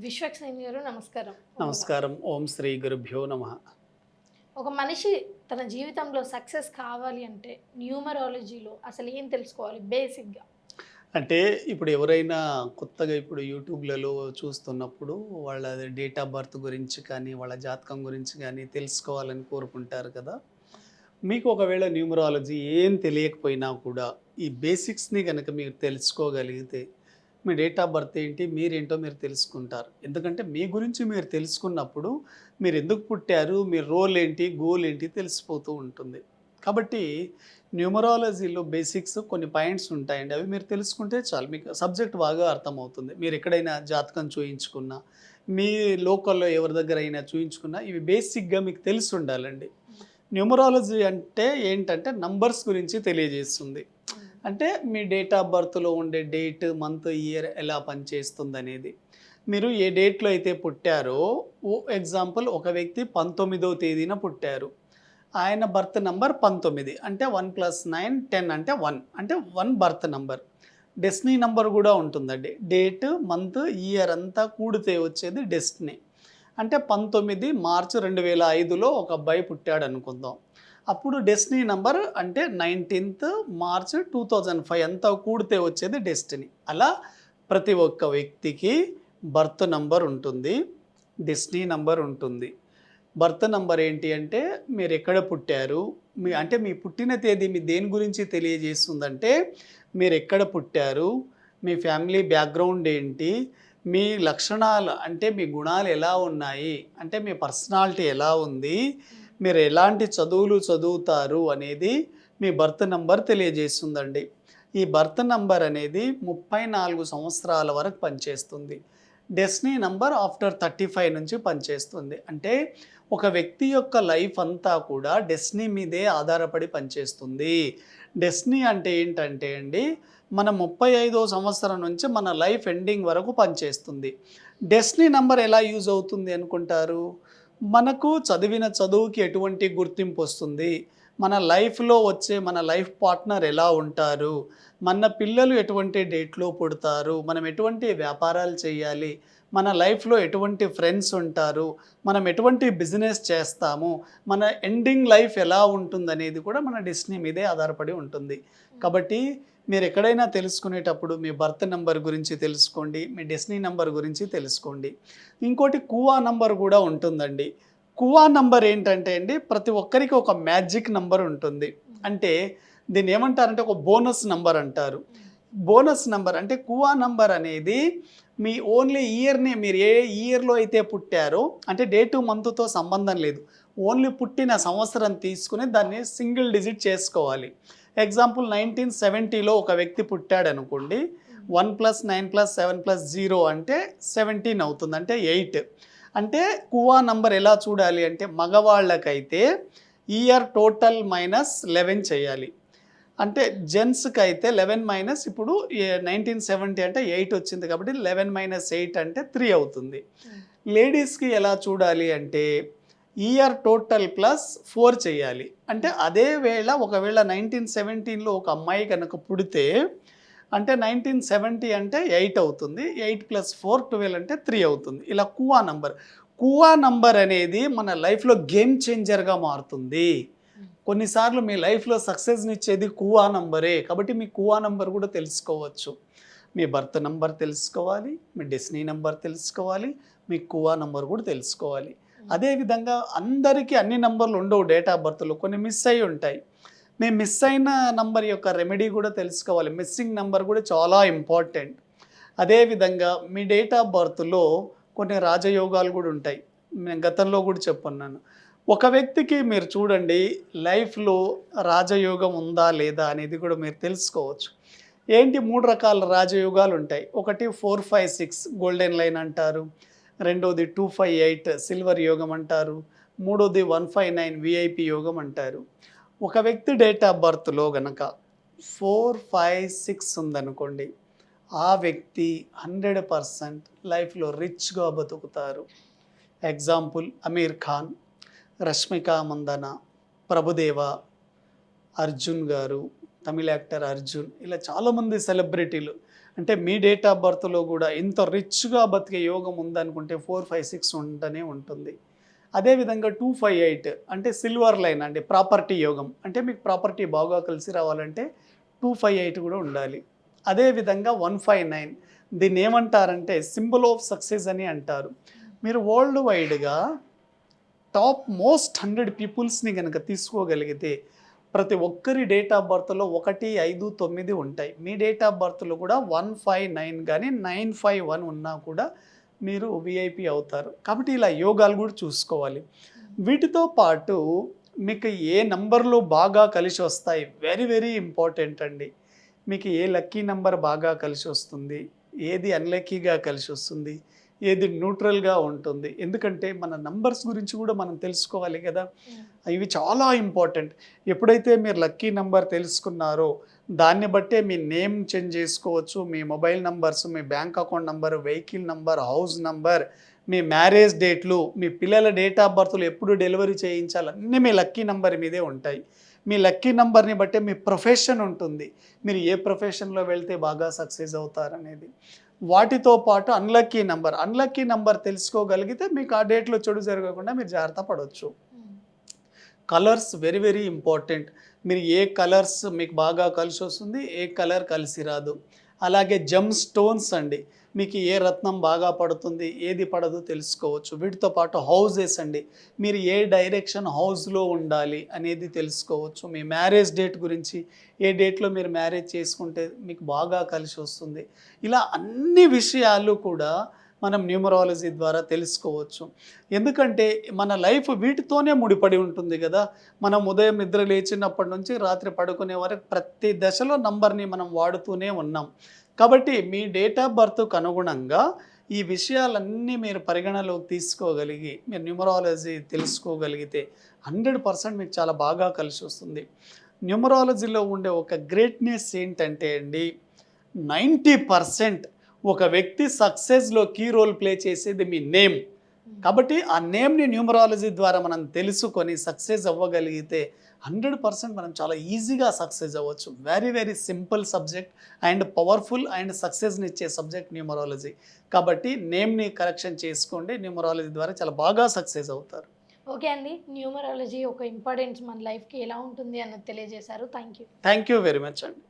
విశ్వక్సేన్ గారు నమస్కారం. నమస్కారం. ఓం శ్రీ గురుభ్యో నమ. ఒక మనిషి తన జీవితంలో సక్సెస్ కావాలి అంటే న్యూమరాలజీలో అసలు ఏం తెలుసుకోవాలి? బేసిక్గా. అంటే ఇప్పుడు ఎవరైనా కొత్తగా ఇప్పుడు యూట్యూబ్లలో చూస్తున్నప్పుడు వాళ్ళ డేట్ ఆఫ్ బర్త్ గురించి కానీ వాళ్ళ జాతకం గురించి కానీ తెలుసుకోవాలని కోరుకుంటారు కదా. మీకు ఒకవేళ న్యూమరాలజీ ఏం తెలియకపోయినా కూడా ఈ బేసిక్స్ని కనుక మీరు తెలుసుకోగలిగితే మీ డేట్ ఆఫ్ బర్త్ ఏంటి మీరేంటో మీరు తెలుసుకుంటారు. ఎందుకంటే మీ గురించి మీరు తెలుసుకున్నప్పుడు మీరు ఎందుకు పుట్టారు మీ రోల్ ఏంటి గోల్ ఏంటి తెలిసిపోతూ ఉంటుంది. కాబట్టి న్యూమరాలజీలో బేసిక్స్ కొన్ని పాయింట్స్ ఉంటాయండి. అవి మీరు తెలుసుకుంటే చాలు. మీకు సబ్జెక్ట్ బాగా అర్థమవుతుంది. మీరు ఎక్కడైనా జాతకం చూయించుకున్నా మీ లోకల్లో ఎవరి దగ్గర అయినా చూయించుకున్నా ఇవి బేసిక్గా మీకు తెలిసి ఉండాలండి. న్యూమరాలజీ అంటే ఏంటంటే నంబర్స్ గురించి తెలియజేస్తుంది. అంటే మీ డేట్ ఆఫ్ బర్త్లో ఉండే డేట్ మంత్ ఇయర్ ఎలా పనిచేస్తుంది అనేది మీరు ఏ డేట్లో అయితే పుట్టారో ఓ ఎగ్జాంపుల్ ఒక వ్యక్తి పంతొమ్మిదవ తేదీన పుట్టారు. ఆయన బర్త్ నంబర్ పంతొమ్మిది అంటే వన్ ప్లస్ నైన్ టెన్ అంటే వన్ అంటే one birth number. Destiny number కూడా ఉంటుందండి. డేట్ మంత్ ఇయర్ అంతా కూడితే వచ్చేది డెస్టినీ. అంటే పంతొమ్మిది మార్చి రెండు వేల ఐదులో ఒక అబ్బాయి పుట్టాడు అనుకుందాం అప్పుడు డెస్టినీ నంబర్ అంటే nineteenth March two thousand five అంతా కూడితే వచ్చేది డెస్టినీ. అలా ప్రతి ఒక్క వ్యక్తికి బర్త్ నంబర్ ఉంటుంది డెస్టినీ నంబర్ ఉంటుంది. బర్త్ నంబర్ ఏంటి అంటే మీరు ఎక్కడ పుట్టారు మీ అంటే మీ పుట్టిన తేదీ మీ దేని గురించి తెలియజేస్తుందంటే మీరు ఎక్కడ పుట్టారు మీ ఫ్యామిలీ బ్యాక్గ్రౌండ్ ఏంటి మీ లక్షణాలు అంటే మీ గుణాలు ఎలా ఉన్నాయి అంటే మీ పర్సనాలిటీ ఎలా ఉంది మీరు ఎలాంటి చదువులు చదువుతారు అనేది మీ బర్త్ నంబర్ తెలియజేస్తుందండి. ఈ బర్త్ నంబర్ అనేది ముప్పై నాలుగు సంవత్సరాల వరకు పనిచేస్తుంది. Destiny number after thirty five నుంచి పనిచేస్తుంది. అంటే ఒక వ్యక్తి యొక్క లైఫ్ అంతా కూడా డెస్నీ మీదే ఆధారపడి పనిచేస్తుంది. డెస్నీ అంటే ఏంటంటే అండి మన ముప్పై ఐదో సంవత్సరం నుంచి మన లైఫ్ ఎండింగ్ వరకు పనిచేస్తుంది. డెస్నీ నంబర్ ఎలా యూజ్ అవుతుంది అనుకుంటారు? మనకు చదివిన చదువుకి ఎటువంటి గుర్తింపు వస్తుంది? మన లైఫ్లో వచ్చే మన లైఫ్ పార్ట్నర్ ఎలా ఉంటారు? మన పిల్లలు ఎటువంటి డేట్లో పుడతారు? మనం ఎటువంటి వ్యాపారాలు చేయాలి? మన లైఫ్లో ఎటువంటి ఫ్రెండ్స్ ఉంటారు మనం ఎటువంటి బిజినెస్ చేస్తాము మన ఎండింగ్ లైఫ్ ఎలా ఉంటుందనేది కూడా మన డెస్టినీ మీదే ఆధారపడి ఉంటుంది. కాబట్టి మీరు ఎక్కడైనా తెలుసుకునేటప్పుడు మీ బర్త్ నెంబర్ గురించి తెలుసుకోండి మీ డెస్నీ నెంబర్ గురించి తెలుసుకోండి. ఇంకోటి కువా నంబర్ కూడా ఉంటుందండి. కువా నంబర్ ఏంటంటే అండి ప్రతి ఒక్కరికి ఒక మ్యాజిక్ నంబర్ ఉంటుంది. అంటే దీన్ని ఏమంటారంటే ఒక బోనస్ నంబర్ అంటారు. బోనస్ నంబర్ అంటే కువా నంబర్ అనేది మీ ఓన్లీ ఇయర్ని మీరు ఏ ఇయర్లో అయితే పుట్టారో అంటే డే టు మంత్తో సంబంధం లేదు. ఓన్లీ పుట్టిన సంవత్సరం తీసుకుని దాన్ని సింగిల్ డిజిట్ చేసుకోవాలి. ఎగ్జాంపుల్ నైన్టీన్ సెవెంటీలో ఒక వ్యక్తి పుట్టాడు అనుకోండి one plus nine plus seven plus zero అంటే సెవెంటీన్ అవుతుంది అంటే ఎయిట్. అంటే కువా నంబర్ ఎలా చూడాలి అంటే మగవాళ్ళకైతే ఇయర్ టోటల్ మైనస్ లెవెన్ చేయాలి. అంటే జెంట్స్కి అయితే లెవెన్ మైనస్ ఇప్పుడు నైన్టీన్ సెవెంటీ అంటే ఎయిట్ వచ్చింది కాబట్టి లెవెన్ మైనస్ ఎయిట్ అంటే త్రీ అవుతుంది. లేడీస్కి ఎలా చూడాలి అంటే ఇయర్ టోటల్ ప్లస్ ఫోర్ చేయాలి. అంటే అదే వేళ ఒకవేళ నైన్టీన్ సెవెంటీన్లో ఒక అమ్మాయి కనుక పుడితే అంటే నైన్టీన్ సెవెంటీ అంటే ఎయిట్ అవుతుంది. ఎయిట్ ప్లస్ ఫోర్ ట్వెల్వ్ అంటే త్రీ అవుతుంది. ఇలా కువా నంబర్. కువా నంబర్ అనేది మన లైఫ్లో గేమ్ చేంజర్గా మారుతుంది. కొన్నిసార్లు మీ లైఫ్లో సక్సెస్ని ఇచ్చేది కువా నంబరే. కాబట్టి మీ కువా నంబర్ కూడా తెలుసుకోవచ్చు. మీ బర్త్ నంబర్ తెలుసుకోవాలి మీ డెస్నీ నంబర్ తెలుసుకోవాలి మీ కువా నంబర్ కూడా తెలుసుకోవాలి. అదేవిధంగా అందరికీ అన్ని నంబర్లు ఉండవు డేట్ ఆఫ్ బర్త్లో. కొన్ని మిస్ అయి ఉంటాయి. మేము మిస్ అయిన నంబర్ యొక్క రెమెడీ కూడా తెలుసుకోవాలి. మిస్సింగ్ నంబర్ కూడా చాలా ఇంపార్టెంట్. అదేవిధంగా మీ డేట్ ఆఫ్ బర్త్లో కొన్ని రాజయోగాలు కూడా ఉంటాయి. నేను గతంలో కూడా చెప్పున్నాను. ఒక వ్యక్తికి మీరు చూడండి లైఫ్లో రాజయోగం ఉందా లేదా అనేది కూడా మీరు తెలుసుకోవచ్చు. ఏంటి మూడు రకాల రాజయోగాలు ఉంటాయి. ఒకటి four five six golden line అంటారు. రెండోది టూ ఫైవ్ ఎయిట్ సిల్వర్ యోగం అంటారు. మూడోది వన్ ఫైవ్ నైన్ విఐపి యోగం అంటారు. ఒక వ్యక్తి డేట్ ఆఫ్ బర్త్లో గనక ఫోర్ ఫైవ్ సిక్స్ ఉందనుకోండి ఆ వ్యక్తి హండ్రెడ్ పర్సెంట్ లైఫ్లో రిచ్గా బతుకుతారు. ఎగ్జాంపుల్ అమీర్ ఖాన్. రష్మిక మందన ప్రభుదేవ అర్జున్ గారు తమిళ యాక్టర్ అర్జున్ ఇలా చాలామంది సెలబ్రిటీలు. అంటే మీ డేట్ ఆఫ్ బర్త్లో కూడా ఇంత రిచ్గా బతికే యోగం ఉందనుకుంటే ఫోర్ ఫైవ్ సిక్స్ ఉంటూనే ఉంటుంది. అదేవిధంగా టూ ఫైవ్ ఎయిట్ అంటే సిల్వర్ లైన్ అండి ప్రాపర్టీ యోగం. అంటే మీకు ప్రాపర్టీ బాగా కలిసి రావాలంటే టూ ఫైవ్ ఎయిట్ కూడా ఉండాలి. అదేవిధంగా వన్ ఫైవ్ నైన్ దీన్ని ఏమంటారంటే సింబల్ ఆఫ్ సక్సెస్ అని అంటారు. మీరు వరల్డ్ వైడ్గా టాప్ మోస్ట్ హండ్రెడ్ పీపుల్స్ని కనుక తీసుకోగలిగితే ప్రతి ఒక్కరి డేట్ ఆఫ్ బర్త్లో ఒకటి ఐదు తొమ్మిది ఉంటాయి. మీ డేట్ ఆఫ్ బర్త్లో కూడా వన్ ఫైవ్ నైన్ కానీ నైన్ ఫైవ్ వన్ ఉన్నా కూడా మీరు విఐపి అవుతారు. కాబట్టి ఇలా యోగాలు కూడా చూసుకోవాలి. వీటితో పాటు మీకు ఏ నంబర్లు బాగా కలిసి వస్తాయి? వెరీ వెరీ ఇంపార్టెంట్ అండి. మీకు ఏ లక్కీ నంబర్ బాగా కలిసి వస్తుంది? ఏది అన్లక్కీగా కలిసి వస్తుంది? ఏది న్యూట్రల్గా ఉంటుంది. ఎందుకంటే మన నంబర్స్ గురించి కూడా మనం తెలుసుకోవాలి కదా. ఇవి చాలా ఇంపార్టెంట్. ఎప్పుడైతే మీరు లక్కీ నంబర్ తెలుసుకున్నారో దాన్ని బట్టే మీ నేమ్ చేంజ్ చేసుకోవచ్చు. మీ మొబైల్ నంబర్స్ మీ bank account number vehicle number house number మీ మ్యారేజ్ డేట్లు మీ పిల్లల డేట్ ఆఫ్ బర్త్లు ఎప్పుడు డెలివరీ చేయించాలి అన్నీ మీ లక్కీ నంబర్ మీదే ఉంటాయి. మీ లక్కీ నంబర్ని బట్టే మీ ప్రొఫెషన్ ఉంటుంది. మీరు ఏ ప్రొఫెషన్లో వెళ్తే బాగా సక్సెస్ అవుతారనేది. వాటితో పాటు అన్లక్కీ నంబర్ అన్లక్కీ నంబర్ తెలుసుకోగలిగితే మీకు ఆ డేట్లో చెడు జరగకుండా మీరు జాగ్రత్త పడవచ్చు కలర్స్ వెరీ వెరీ ఇంపార్టెంట్ మీరు ఏ కలర్స్ మీకు బాగా కలిసి వస్తుంది ఏ కలర్ కలిసి రాదు. అలాగే జమ్ స్టోన్స్ అండి. మీకు ఏ రత్నం బాగా పడుతుంది ఏది పడదు తెలుసుకోవచ్చు. వీటితో పాటు హౌజెస్ అండి. మీరు ఏ డైరెక్షన్ హౌస్లో ఉండాలి అనేది తెలుసుకోవచ్చు. మీ మ్యారేజ్ డేట్ గురించి ఏ డేట్లో మీరు మ్యారేజ్ చేసుకుంటే మీకు బాగా కలిసి వస్తుంది. ఇలా అన్ని విషయాలు కూడా మనం న్యూమరాలజీ ద్వారా తెలుసుకోవచ్చు. ఎందుకంటే మన లైఫ్ వీటితోనే ముడిపడి ఉంటుంది కదా. మనం ఉదయం నిద్ర లేచినప్పటి నుంచి రాత్రి పడుకునే వరకు ప్రతి దశలో నంబర్ని మనం వాడుతూనే ఉన్నాం. కాబట్టి మీ డేట్ ఆఫ్ బర్త్కు అనుగుణంగా ఈ విషయాలన్నీ మీరు పరిగణలోకి తీసుకోగలిగి మీరు న్యూమరాలజీ తెలుసుకోగలిగితే హండ్రెడ్ పర్సెంట్ మీకు చాలా బాగా కలిసి వస్తుంది. న్యూమరాలజీలో ఉండే ఒక గ్రేట్నెస్ ఏంటంటే అండి నైంటీ పర్సెంట్ ఒక వ్యక్తి సక్సెస్లో కీ రోల్ ప్లే చేసేది మీ నేమ్ కాబట్టి ఆ నేమ్ని న్యూమరాలజీ ద్వారా మనం తెలుసుకొని సక్సెస్ అవ్వగలిగితే హండ్రెడ్ పర్సెంట్ మనం చాలా ఈజీగా సక్సెస్ అవ్వచ్చు. Very very simple subject and powerful and సక్సెస్ని ఇచ్చే సబ్జెక్ట్ న్యూమరాలజీ కాబట్టి నేమ్ని కరెక్షన్ చేసుకోండి. న్యూమరాలజీ ద్వారా చాలా బాగా సక్సెస్ అవుతారు. ఓకే అండి. న్యూమరాలజీ ఒక ఇంపార్టెన్స్ మన లైఫ్కి ఎలా ఉంటుంది అన్నది తెలియజేశారు. Thank you thank you very much అండి.